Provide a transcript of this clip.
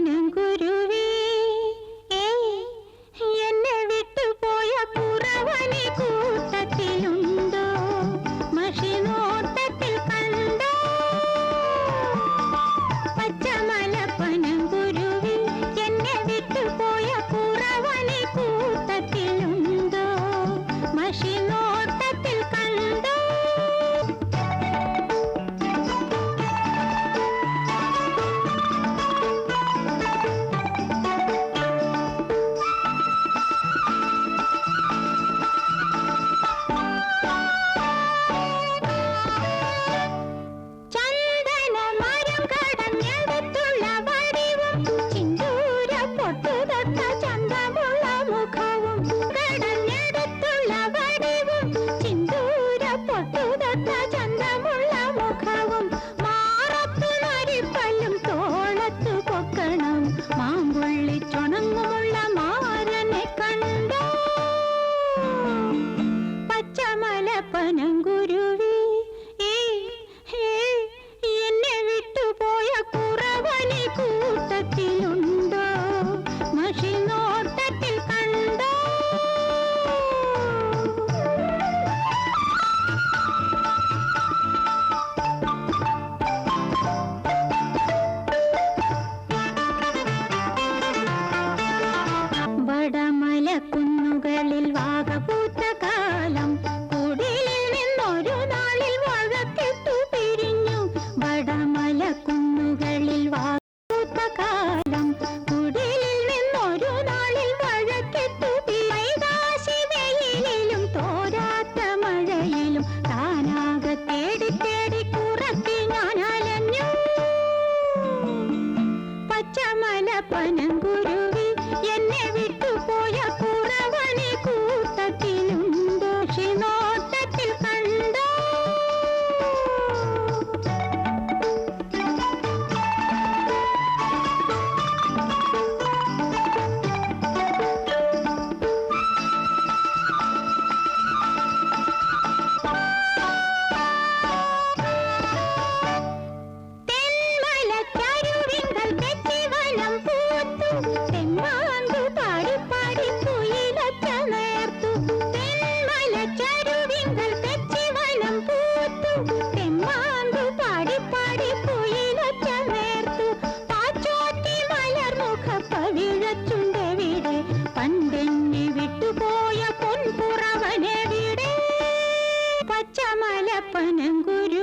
morning. പാകപൂത്ത കാലം കുടിലിൽ നിന്നൊരു നാളിൽ വഴക്കെട്ടു പിരിഞ്ഞു. വടമല കുന്നുകളിൽ വാ பனங்குரு